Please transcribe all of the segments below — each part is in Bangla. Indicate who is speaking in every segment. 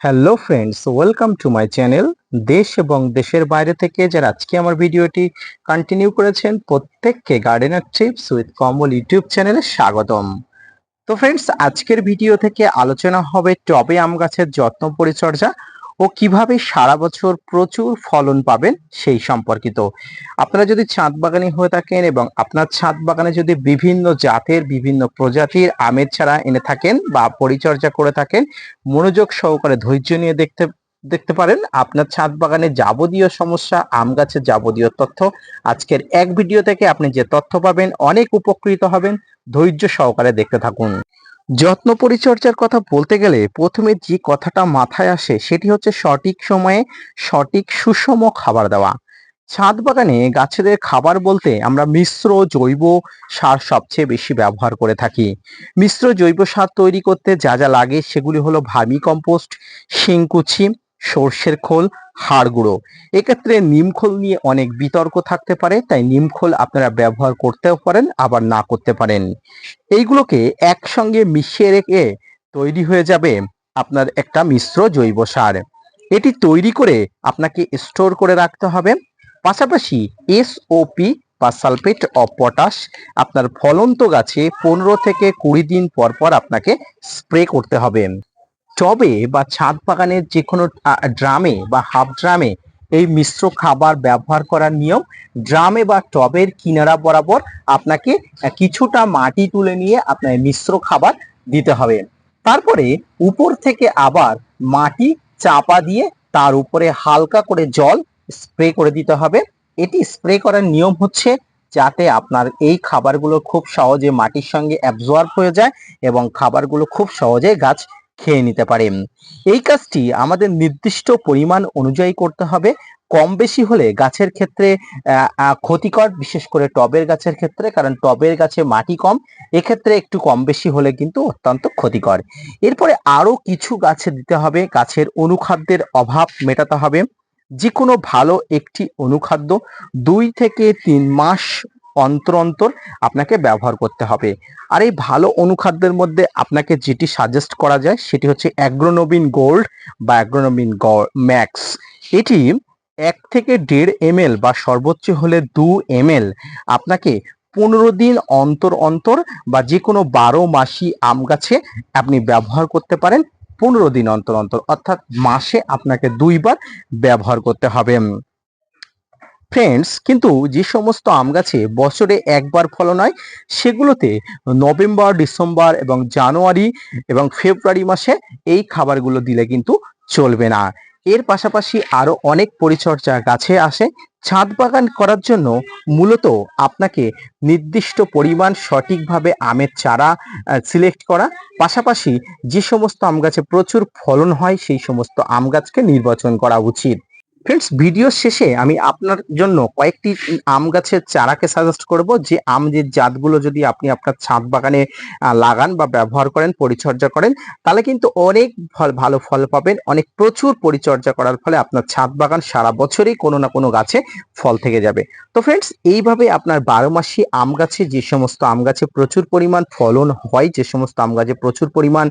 Speaker 1: Hello friends welcome to my channel দেশ এবং দেশের বাইরে থেকে যারা আজকে আমার ভিডিওটি কন্টিনিউ করেছেন, প্রত্যেককে gardener trips with Kamal YouTube চ্যানেলে স্বাগতম। তো ফ্রেন্ডস আজকের ভিডিও থেকে আলোচনা হবে টবে আম গাছের যত্ন পরিচর্যা ও কীভাবে সারা বছর প্রচুর ফলন পাবেন সেই সম্পর্কিত। আপনারা যদি ছাদ বাগানি হয়ে থাকেন এবং আপনার ছাদ বাগানে যদি বিভিন্ন জাতের, বিভিন্ন প্রজাতির আমের ছাড়া এনে থাকেন বা পরিচর্যা করে থাকেন, মনোযোগ সহকারে ধৈর্য নিয়ে দেখতে দেখতে পারেন। আপনার ছাদ বাগানে যাবতীয় সমস্যা, আম গাছের যাবতীয় তথ্য, আজকের এক ভিডিও থেকে আপনি যে তথ্য পাবেন, অনেক উপকৃত হবেন। ধৈর্য সহকারে দেখতে থাকুন। যত্ন পরিচর্যার কথা বলতে গেলে প্রথমে যে কথাটা মাথায় আসে সেটি হচ্ছে সঠিক সময়ে সঠিক সুষম খাবার দেওয়া। ছাদ বাগানে গাছেদের খাবার বলতে আমরা মিশ্র জৈব সার সবচেয়ে বেশি ব্যবহার করে থাকি। মিশ্র জৈব সার তৈরি করতে যা যা লাগে সেগুলি হলো ভার্মি কম্পোস্ট শিংকুচি সর্ষের খোল, হাড় গুঁড়ো। এক্ষেত্রে নিমখোল নিয়ে অনেক বিতর্ক থাকতে পারে, তাই নিমখোল আপনারা ব্যবহার করতেও পারেন, আবার না করতে পারেন। এইগুলোকে একসঙ্গে মিশিয়ে রেখে তৈরি হয়ে যাবে আপনার একটা মিশ্র জৈব সার। এটি তৈরি করে আপনাকে স্টোর করে রাখতে হবে। পাশাপাশি এসওপি বা সালফেট অফ পটাশ আপনার ফলন্ত গাছে পনেরো থেকে কুড়ি দিন পর পর আপনাকে স্প্রে করতে হবে। টবে বা ছাদ বাগানের যে কোনো ড্রামে বা হাফ ড্রামে এই মিশ্র খাবার ব্যবহার করার নিয়ম, ড্রামে বা টবের কিনারা বরাবর আপনাকে কিছুটা মাটি তুলে নিয়ে আপনার মিশ্র খাবার দিতে হবে। তারপরে উপর থেকে আবার মাটি চাপা দিয়ে তার উপরে হালকা করে জল স্প্রে করে দিতে হবে। এটি স্প্রে করার নিয়ম হচ্ছে যাতে আপনার এই খাবারগুলো খুব সহজে মাটির সঙ্গে অ্যাবজর্ব হয়ে যায় এবং খাবারগুলো খুব সহজে গাছ খেয়ে নিতে পারে। এই কাজটি আমাদের নির্দিষ্ট পরিমাণ অনুযায়ী করতে হবে। কম বেশি হলে গাছের ক্ষেত্রে ক্ষতিকর, বিশেষ করে টবের গাছের ক্ষেত্রে, কারণ টবের গাছে মাটি কম। এক্ষেত্রে একটু কম বেশি হলে কিন্তু অত্যন্ত ক্ষতিকর। এরপরে আরও কিছু গাছে দিতে হবে। গাছের অনুখাদ্যের অভাব মেটাতে হবে। যে কোনো ভালো একটি অনুখাদ্য দুই থেকে তিন মাস অন্তর অন্তর আপনাকে ব্যবহার করতে হবে। আর এই ভালো অনুখাদ্যের মধ্যে আপনাকে যেটি সাজেস্ট করা যায় সেটি হচ্ছে অ্যাগ্রোনবিন গোল্ড বা অ্যাগ্রোনবিন ম্যাক্স। এটি এক থেকে দেড় এম বা সর্বোচ্চ হলে দু এম আপনাকে পনেরো দিন অন্তর অন্তর বা যে কোনো বারো মাসি আম গাছে আপনি ব্যবহার করতে পারেন, পনেরো দিন অন্তর অন্তর। অর্থাৎ মাসে আপনাকে দুইবার ব্যবহার করতে হবে। ফ্রেন্ডস কিন্তু যে সমস্ত আম গাছে বছরে একবার ফলন হয়, সেগুলোতে নভেম্বর, ডিসেম্বর এবং জানুয়ারি এবং ফেব্রুয়ারি মাসে এই খাবারগুলো দিলে কিন্তু চলবে না। এর পাশাপাশি আরও অনেক পরিচর্যা গাছে আসে। ছাদ বাগান করার জন্য মূলত আপনাকে নির্দিষ্ট পরিমাণ সঠিকভাবে আমের চারা সিলেক্ট করা। পাশাপাশি যে সমস্ত আম গাছে প্রচুর ফলন হয়, সেই সমস্ত আম গাছকে নির্বাচন করা উচিত। ফ্রেন্ডস ভিডিও শেষে আমি আপনার জন্য কয়েকটি আম গাছের চারাকে সাজেস্ট করব। যে আম, যে জাতগুলো যদি আপনি আপনার ছাদ বাগানে লাগান বা ব্যবহার করেন, পরিচর্যা করেন, তাহলে কিন্তু অনেক ফল, ভালো ফল পাবেন। অনেক প্রচুর পরিচর্যা করার ফলে আপনার ছাদ বাগান সারা বছরই কোনো না কোনো গাছে ফল থেকে যাবে। তো ফ্রেন্ডস এইভাবে আপনার বারো মাসি আম গাছে যে সমস্ত আম গাছে প্রচুর পরিমাণ ফলন হয়, যে সমস্ত আম গাছে প্রচুর পরিমাণ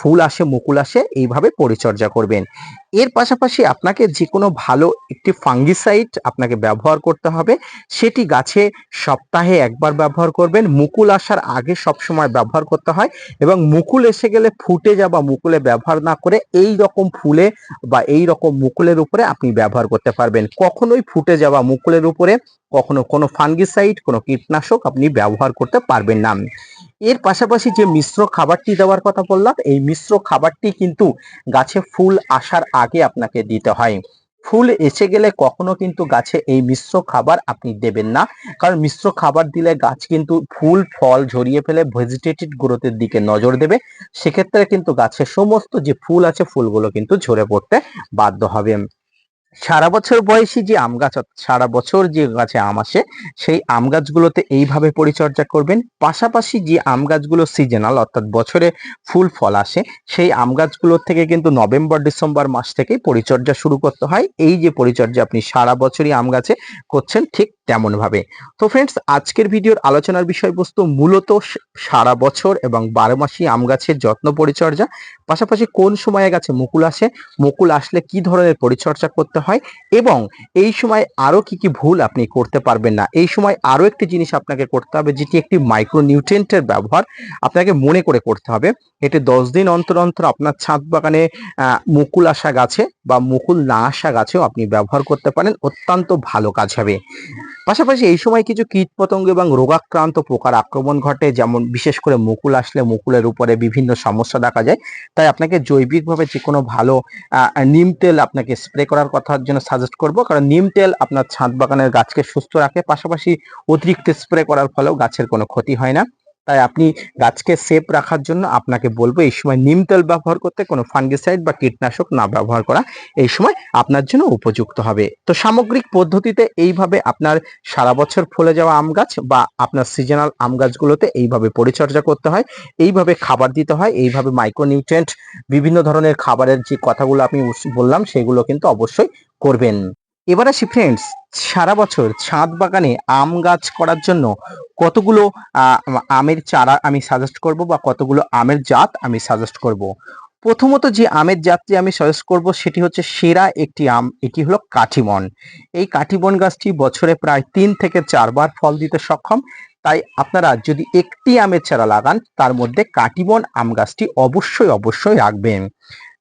Speaker 1: ফুল আসে, মুকুল আসে, এইভাবে পরিচর্যা করবেন। এর পাশাপাশি আপনাকে যে কোনো ভালো একটি ফাঙ্গিসাইড আপনাকে ব্যবহার করতে হবে। সেটি গাছে সপ্তাহে একবার ব্যবহার করবেন। মুকুল আসার আগে সব সময় ব্যবহার করতে হয় এবং মুকুল এসে গেলে ফুটে যাওয়া মুকুলে ব্যবহার না করে এই রকম ফুলে বা এই রকম মুকুলের উপরে আপনি ব্যবহার করতে পারবেন। কখনোই ফুটে যাওয়া মুকুলের উপরে কখনো কোনো ফাঙ্গিসাইড, কোনো কীটনাশক আপনি ব্যবহার করতে পারবেন না। এর পাশাপাশি যে মিশ্র খাবারটি দেওয়ার কথা বললাম, এই মিশ্র খাবারটি কিন্তু গাছে ফুল আসার আগে আপনাকে দিতে হয়। ফুল এসে গেলে কখনো কিন্তু গাছে এই মিশ্র খাবার আপনি দেবেন না। কারণ মিশ্র খাবার দিলে গাছ কিন্তু ফুল, ফল ঝরিয়ে ফেলে ভেজিটেটিভ গ্রোথের দিকে নজর দেবে। সেক্ষেত্রে কিন্তু গাছের সমস্ত যে ফুল আছে, ফুলগুলো কিন্তু ঝরে পড়তে বাধ্য হবে। সারা বছর বয়সী যে আম গাছ সারা বছর যে গাছে আম আসে, সেই আম গাছগুলোতে এইভাবে পরিচর্যা করবেন। পাশাপাশি যে আম গাছগুলো সিজনাল অর্থাৎ বছরে ফুল ফল আসে, সেই আম গাছগুলোর থেকে কিন্তু নভেম্বর, ডিসেম্বর মাস থেকেই পরিচর্যা শুরু করতে হয়। এই যে পরিচর্যা আপনি সারা বছরই আম গাছে করছেন ঠিক তেমন ভাবে তো ফ্রেন্ডস আজকের ভিডিওর আলোচনার বিষয়বস্তু মূলত সারা বছর এবং বারো মাসি আম গাছের যত্ন পরিচর্যা। পাশাপাশি কোন সময়ে গাছে মুকুল আসে, মুকুল আসলে কি ধরনের পরিচর্যা করতে হয় এবং এই সময় আরও কি কি ভুল আপনি করতে পারবেন না। এই সময় আরও একটি জিনিস আপনাকে করতে হবে যেটি একটি মাইক্রো নিউট্রিয়েন্টের ব্যবহার আপনাকে মনে করে করতে হবে। এটি দশ দিন অন্তর অন্তর আপনার ছাদ বাগানে মুকুল আসা গাছে বা মুকুল না আসা গাছেও আপনি ব্যবহার করতে পারেন। অত্যন্ত ভালো কাজ হবে। পাশাপাশি এই সময় কিছু কীটপতঙ্গ এবং রোগাক্রান্ত পোকার আক্রমণ ঘটে, যেমন বিশেষ করে মুকুল আসলে মুকুলের উপরে বিভিন্ন সমস্যা দেখা যায়। তাই আপনাকে জৈবিকভাবে যে কোনো ভালো নিম তেল আপনাকে স্প্রে করার কথার জন্য সাজেস্ট করব। কারণ নিম তেল আপনার ছাদ বাগানের গাছকে সুস্থ রাখে, পাশাপাশি অতিরিক্ত স্প্রে করার ফলেও গাছের কোনো ক্ষতি হয় না। তাই আপনি গাছকে সেফ রাখার জন্য আপনাকে বলব, এই সময় নিম তেল ব্যবহার করতে কোনো ফাঙ্গিসাইড বা কীটনাশক না ব্যবহার করা, এই সময় আপনার জন্য উপযুক্ত হবে। তো সামগ্রিক পদ্ধতিতে এইভাবে আপনার সারা বছর ফলে যাওয়া আম গাছ বা আপনার সিজনাল আম গাছগুলোতে এইভাবে পরিচর্যা করতে হয়, এইভাবে খাবার দিতে হয়, এইভাবে মাইক্রোনিউট্রেন্ট বিভিন্ন ধরনের খাবারের যে কথাগুলো আমি বললাম, সেগুলো কিন্তু অবশ্যই করবেন। এবার আসি ফ্রেন্ডস সারা বছর ছাদ বাগানে আম গাছ করার জন্য কতগুলো আমের চারা আমি সাজেস্ট করব বা কতগুলো আমের জাত আমি সাজেস্ট করব? প্রথমত যে আমের জাতটি আমি সাজেস্ট করব সেটি হচ্ছে সেরা একটি আম, এটি হলো কাঠিমন এই কাঠিবন গাছটি বছরে প্রায় তিন থেকে চারবার ফল দিতে সক্ষম। তাই আপনারা যদি একটি আমের চারা লাগান, তার মধ্যে কাটিবন আম গাছটি অবশ্যই অবশ্যই রাখবেন।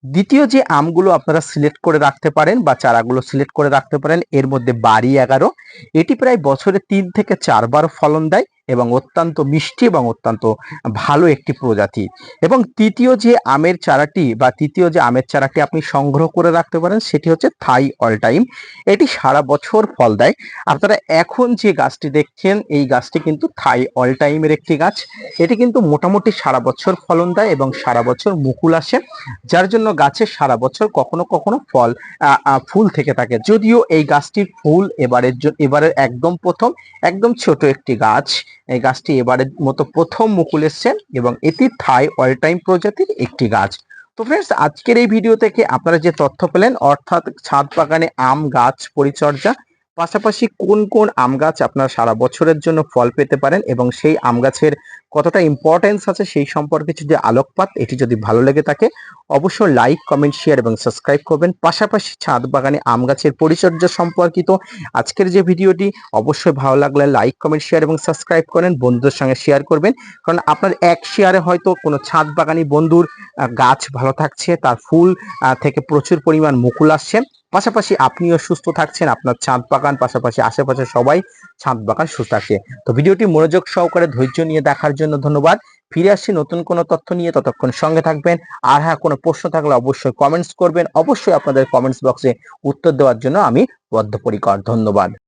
Speaker 1: দ্বিতীয় যে আমগুলো আপনারা সিলেক্ট করে রাখতে পারেন বা চারাগুলো সিলেক্ট করে রাখতে পারেন, এর মধ্যে বাড়ি এগারো, এটি প্রায় বছরে তিন থেকে চারবার ফলন দেয়। এবং অত্যন্ত মিষ্টি এবং অত্যন্ত ভালো একটি প্রজাতি। এবং তৃতীয় যে আমের চারাটি বা তৃতীয় যে আমের চারাটি আপনি সংগ্রহ করে রাখতে পারেন, সেটি হচ্ছে থাই অল টাইম। এটি সারা বছর ফল দেয়। আপনারা এখন যে গাছটি দেখছেন, এই গাছটি কিন্তু থাই অল টাইমের একটি গাছ। এটি কিন্তু মোটামুটি সারা বছর ফলন দেয় এবং সারা বছর মুকুল আসে, যার জন্য গাছে সারা বছর কখনো কখনো ফল ফুল থেকে থাকে। যদিও এই গাছটির ফুল এবারের এবারের একদম প্রথম, একদম ছোট একটি গাছ। এই গাছটি এবারের মতো প্রথম মুকুল এসছেন এবং এটি থাই অল টাইম প্রজাতির একটি গাছ। তো ফ্রেন্ডস আজকের এই ভিডিও থেকে আপনারা যে তথ্য পেলেন, অর্থাৎ ছাদ বাগানে আম গাছ পরিচর্যা পাশাপাশি কোন কোন আম গাছ আপনার সারা বছরের জন্য ফল পেতে পারেন এবং সেই আম গাছের কতটা ইম্পর্টেন্স আছে সেই সম্পর্কে যদি আলোকপাত, এটি যদি ভালো লেগে থাকে, অবশ্যই লাইক কমেন্ট শেয়ার এবং সাবস্ক্রাইব করবেন। পাশাপাশি ছাদ বাগানে আম গাছের পরিচর্যা সম্পর্কিত আজকের যে ভিডিওটি, অবশ্যই ভালো লাগলে লাইক কমেন্ট শেয়ার এবং সাবস্ক্রাইব করেন, বন্ধুদের সঙ্গে শেয়ার করবেন। কারণ আপনার এক শেয়ারে হয়তো কোনো ছাদ বাগানি বন্ধুর গাছ ভালো থাকছে, তার ফুল থেকে প্রচুর পরিমাণ মুকুল আসছে। পাশাপাশি আপনিও সুস্থ থাকছেন, আপনার ছাদ বাগান, পাশাপাশি আশেপাশে সবাই ছাদ বাগান সুস্থ থাকে। তো ভিডিওটি মনোযোগ সহকারে ধৈর্য নিয়ে দেখার জন্য ধন্যবাদ। ফিরে আসছি নতুন কোনো তথ্য নিয়ে, ততক্ষণ সঙ্গে থাকবেন। আর হ্যাঁ কোনো প্রশ্ন থাকলে অবশ্যই কমেন্টস করবেন। অবশ্যই আপনাদের কমেন্টস বক্সে উত্তর দেওয়ার জন্য আমি বদ্ধপরিকর। ধন্যবাদ।